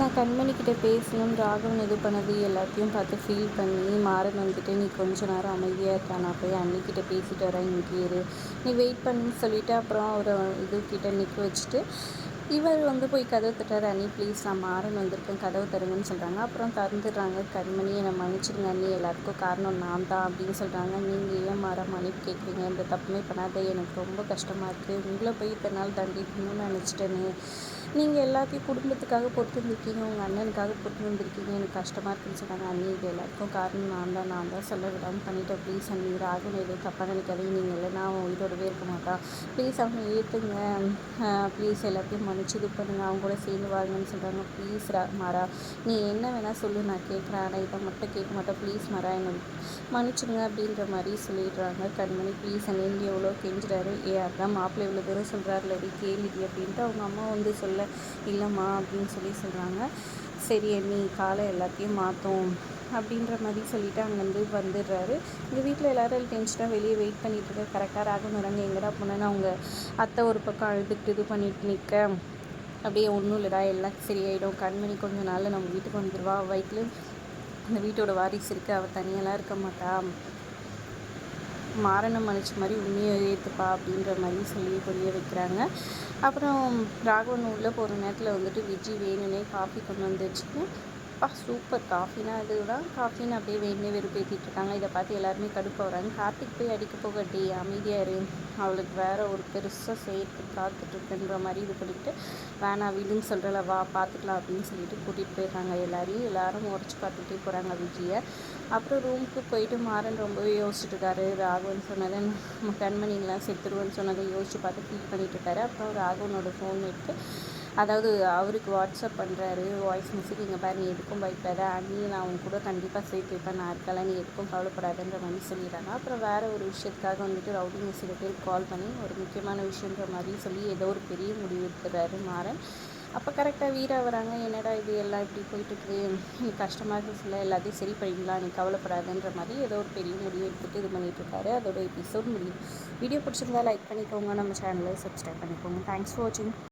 நான் கண்மணிக்கிட்ட பேசணும் ராகவன் இது பண்ணது. எல்லாத்தையும் பார்த்து ஃபீல் பண்ணி மாறன் வந்துட்டு நீ கொஞ்ச நேரம் அமைதியாக இருக்கா? நான் போய் அன்னிக்கிட்ட பேசிட்டு வரேன் இங்கே இரு. நீ வெயிட் பண்ணுன்னு சொல்லிவிட்டு அப்புறம் அவரை இது கிட்ட நிற்க வச்சுட்டு இவர் வந்து போய் கதவு தட்டார் அண்ணி ப்ளீஸ் நான் மாறன் வந்திருக்கேன் கதவு தருங்கன்னு சொல்கிறாங்க அப்புறம் திறந்துடுறாங்க கண்மணி என்னை மன்னிச்சிடுங்க அண்ணி. எல்லாருக்கும் காரணம் நான் தான் அப்படின்னு சொல்கிறாங்க நீங்கள் ஏன் மாற மன்னிப்பு கேட்குறீங்க இந்த தப்புமே பண்ணாத. எனக்கு ரொம்ப கஷ்டமாக இருக்குது உங்களை போய் இத்தனை நாள் தண்டிக்கணும்னு நினச்சிட்டேன்னு நீங்கள் எல்லாத்தையும் குடும்பத்துக்காக பொறுத்து வந்திருக்கீங்க. உங்கள் அண்ணனுக்காக பொறுத்து வந்திருக்கீங்க. எனக்கு கஷ்டமாக இருக்குன்னு சொன்னாங்க. அண்ணி இது எல்லாருக்கும் காரணம் நான் தான். நான் தான் சொல்ல விடாமல் பண்ணிட்டேன். ப்ளீஸ் அண்ணி ராகவன் எதுவும் தப்பாக நினைக்காதீங்க. நீங்கள் இல்லைனா அவன் உயிரோடவே இருக்க மாட்டான் ப்ளீஸ் அவங்க ஏற்றுங்க ப்ளீஸ் எல்லாத்தையும் மன்னிச்சு இது பண்ணுங்கள் அவங்க கூட சேர்ந்து வாங்கன்னு சொல்கிறாங்க ப்ளீஸ் ரா மாறா. நீ என்ன வேணால் சொல்லு. நான் கேட்குறேன் ஆனால் இதை மட்டும் கேட்க மாட்டேன். ப்ளீஸ் மாறா என்னை மன்னிச்சுடுங்க அப்படின்ற மாதிரி சொல்லிடுறாங்க கண்மணி. ப்ளீஸ் அண்ணி எவ்வளோ கெஞ்சுறாரு. ஏ அதான் மாப்பிள்ளை இவ்வளோ தூரம் சொல்கிறாருலடி கேள்வி அப்படின்ட்டு அவங்க அம்மா வந்து சொல்ல இல்லைம்மா அப்படின்னு சொல்லி சொல்கிறாங்க சரி நீ காலை எல்லாத்தையும் மாற்றும் அப்படின்ற மாதிரி சொல்லிவிட்டு அங்கேருந்து வந்துடுறாரு. எங்கள் வீட்டில் எல்லோரும் டென்ஷனாக வெளியே வெயிட் பண்ணிகிட்டு இருக்க. கரெக்டாக ராகம் வராங்க எங்கடா போனேன்னு அவங்க அத்தை ஒரு பக்கம் அழுதுட்டு இது பண்ணிட்டு நிற்க அப்படியே ஒன்றும் இல்லைடா எல்லாம் சரியாயிடும். கண்மணி கொஞ்சம் நாளில் நம்ம வீட்டுக்கு வந்துடுவா வயிற்றுல அந்த வீட்டோட வாரிசு இருக்குது அவள் தனியெல்லாம் இருக்க மாட்டா. மாறன மனுஷ மாதிரி உண்மையை ஏற்றுப்பா அப்படின்ற மாதிரி சொல்லி புரிய வைக்கிறாங்க. அப்புறம் ராகவன் உள்ளே போகிற நேரத்தில் வந்துட்டு விஜய் வேணும்னே காஃபி கொண்டு வந்துச்சுன்னு அப்பா சூப்பர் காஃபினா இதுதான் காஃபின்னு அப்படியே வேணுமே வெறுப்பேற்றிட்டு இருக்காங்க. இதை பார்த்து எல்லாருமே கடுப்பாக வராங்க. கார்த்திக் போய் அடிக்க போக டே அமைதியாக இரு. அவளுக்கு வேறு ஒரு பெருசாக சேர்த்து காத்துட்ருக்குன்ற மாதிரி இது பண்ணிக்கிட்டு வேணாம் வீடுன்னு சொல்கிறல வா பார்த்துக்கலாம் அப்படின்னு சொல்லிட்டு கூட்டிகிட்டு போயிடுறாங்க எல்லாரையும். எல்லாரும் உடச்சி பார்த்துட்டே போகிறாங்க விஜயை. அப்புறம் ரூமுக்கு போயிட்டு மாறன் ரொம்பவே யோசிச்சுட்டு இருக்காரு. ராகவன் சொன்னதை நம்ம கண்மணிங்களாம் செத்துருவோன்னு சொன்னதை யோசிச்சு பார்த்து ஃபீல் பண்ணிட்டு இருக்காரு. அப்புறம் ராகவனோட ஃபோன் எடுத்து அதாவது அவருக்கு வாட்ஸ்அப் பண்ணுறாரு வாய்ஸ் மெசேஜ் இங்கே பாரு நீ எதுக்கும் பயப்படாத அண்ணி நான் அவங்க கூட கண்டிப்பாக சேர்த்து வைப்பேன் நான் இருக்கல நீ எதுக்கும் கவலைப்படாதுன்ற மாதிரி சொல்லிடுறாங்க. அப்புறம் வேறு ஒரு விஷயத்துக்காக வந்துட்டு ரவுடிங் சில கால் பண்ணி ஒரு முக்கியமான விஷயன்ற மாதிரி சொல்லி ஏதோ ஒரு பெரிய முடிவு எடுத்துறாரு மாறன். அப்போ கரெக்டாக வீரா வராங்க என்னடா இது எல்லாம் இப்படி போயிட்டுருக்குது? நீ கஷ்டமாக இருக்கு சொல்ல எல்லாத்தையும் சரி பண்ணிக்கலாம் நீ கவலைப்படாதுன்ற மாதிரி ஏதோ ஒரு பெரிய முடிவு எடுத்துகிட்டு இது பண்ணிகிட்ருக்காரு அதோட எபிசோட் முடியும். வீடியோ பிடிச்சிருந்தா லைக் பண்ணிக்கோங்க நம்ம சேனலை சப்ஸ்கிரைப் பண்ணிக்கோங்க. தேங்க்ஸ் ஃபார் வாட்சிங்